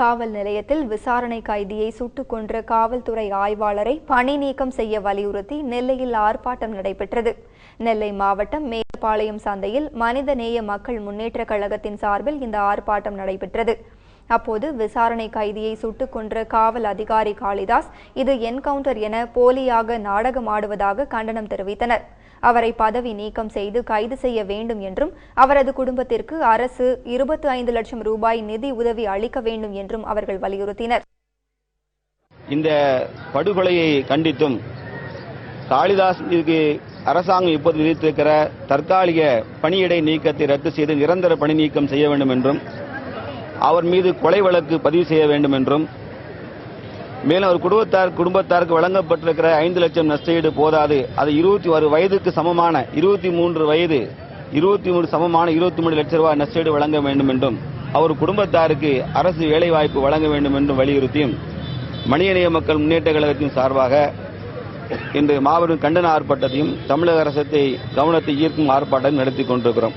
காவல் நிலையத்தில் விசாரணை கைதியை சுட்டுக் கொன்ற காவல்துறை ஆய்வாளரை பணி நீக்கம் செய்ய வலியுறுத்தி நெல்லையில் ஆர்ப்பாட்டம் நடைபெற்றது. நெல்லை மாவட்டம் மேலப்பாளையம் சந்தையில் மனிதநேய மக்கள் முன்னேற்ற கழகத்தின் சார்பில் இந்த ஆர்ப்பாட்டம் நடைபெற்றது. அப்போது விசாரணை கைதியை சுட்டுக் கொன்ற காவல் அதிகாரி காளிதாஸ் இது என்கவுண்டர் என போலியாக நாடகமாடுவதாக கண்டனம் தெரிவித்தனர். அவரை பதவி நீக்கம் செய்து கைது செய்ய வேண்டும் என்றும் அவரது குடும்பத்திற்கு அரசு இருபத்தி ஐந்து லட்சம் ரூபாய் நிதி உதவி அளிக்க வேண்டும் என்றும் அவர்கள் வலியுறுத்தினர். இந்த படுகொலையை கண்டித்தும் காளிதாஸ் மீது அரசாங்கம் இப்போது விதித்திருக்கிற தற்காலிக பணியிடை நீக்கத்தை ரத்து செய்து நிரந்தர பணி நீக்கம் செய்ய வேண்டும் என்றும் அவர் மீது கொலை வழக்கு பதிவு செய்ய வேண்டும் என்றும் மேலும் அவர் குடும்பத்தார் குடும்பத்தாருக்கு வழங்கப்பட்டிருக்கிற ஐந்து லட்சம் நஷ்டஈடு போதாது. அது இருபத்தி ஒரு வயதுக்கு சமமான இருபத்தி மூன்று வயது இருபத்தி மூணு சமமான இருபத்தி மூணு லட்சம் ரூபாய் நஷ்டஈடு வழங்க வேண்டும் என்றும் அவர் குடும்பத்தாருக்கு அரசு வேலைவாய்ப்பு வழங்க வேண்டும் என்றும் வலியுறுத்தியும் மனிதநேய மக்கள் முன்னேற்ற கழகத்தின் சார்பாக இன்று மாபெரும் கண்டன ஆர்ப்பாட்டத்தையும் தமிழக அரசத்தை கவனத்தை ஈர்க்கும் ஆர்ப்பாட்டம் நடத்தி கொண்டிருக்கிறோம்.